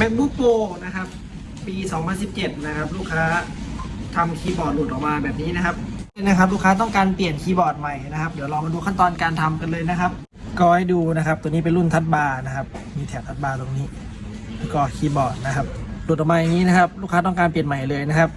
MacBook Pro นะครับ ปี 2017 นะครับ ลูกค้าทำคีย์บอร์ดหลุดออกมาแบบนี้นะครับนะครับ ลูกค้าต้องการเปลี่ยนคีย์บอร์ดใหม่นะครับ เดี๋ยวเรามาดูขั้นตอนการทำกันเลยนะครับ ก็ให้ดูนะครับ ตัวนี้เป็นรุ่นทัชบาร์นะครับ มีแถบทัชบาร์ตรงนี้แล้วก็คีย์บอร์ดนะครับหลุดออกมาอย่างนี้นะครับ ลูกค้าต้องการเปลี่ยนใหม่เลยนะครับ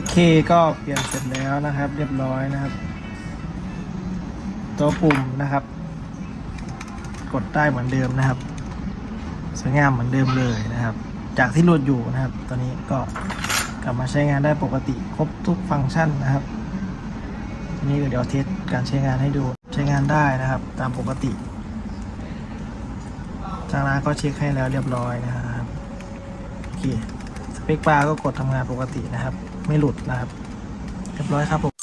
โอเคก็เปลี่ยนเสร็จแล้วนะครับ เรียบร้อยนะครับ ตัวปุ่มนะครับ กดได้เหมือนเดิมนะครับ สวยงามเหมือนเดิมเลยนะครับ จากที่หลุดอยู่นะครับ ตอนนี้ก็กลับมาใช้งานได้ปกติครบทุกฟังก์ชันนะครับทีนี้เดี๋ยวเทสการใช้งานให้ดูใช้งานได้นะครับ ตามปกติทางร้านก็เช็คให้แล้วเรียบร้อยนะครับโอเคสเปคบาร์ก็กดทำงานปกตินะครับ ไม่หลุดนะครับ เรียบร้อยครับผม